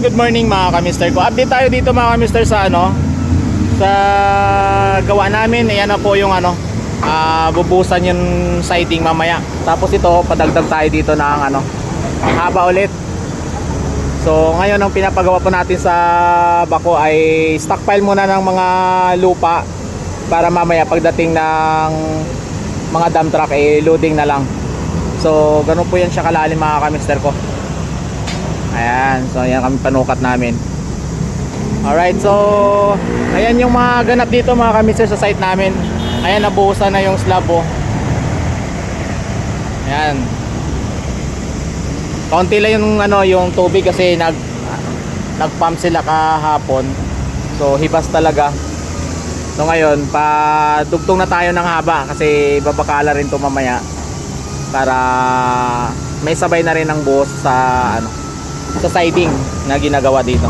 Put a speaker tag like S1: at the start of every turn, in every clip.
S1: good morning mga kamister ko. Update tayo dito mga kamister sa ano sa gawa namin. Ayan na po yung ano ah, bubusan yung siding mamaya. Tapos ito padagdag tayo dito ng ano haba ulit. So ngayon ang pinapagawa po natin sa bako ay stockpile muna ng mga lupa para mamaya pagdating ng mga dump truck eh loading na lang. So ganun po yan siya kalalim mga kamister ko. Ayan, so ayan kami panukat namin. Alright, so ayan yung mga ganap dito mga kamister sa site namin. Ayan, nabuhusan na yung slab oh. Ayan. Kaunti lang yung ano, yung tubig kasi nag nag-pump sila kahapon. So hibas talaga. So ngayon, pa dugtong na tayo ng haba kasi babakala rin to mamaya para may sabay na rin ang buhos sa ano sa siding na ginagawa dito.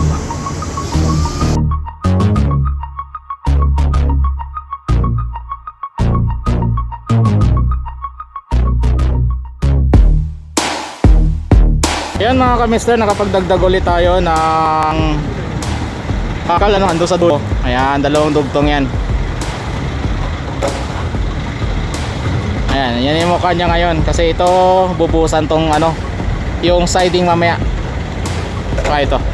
S1: Yan mga kamister, nakapagdagdag ulit tayo ng kakal ano, ando sa dulo. Ayan, dalawang dugtong yan. Ayan, yan yung mukha niya ngayon kasi ito bubusan tong ano, yung siding mamaya. Ah, ito.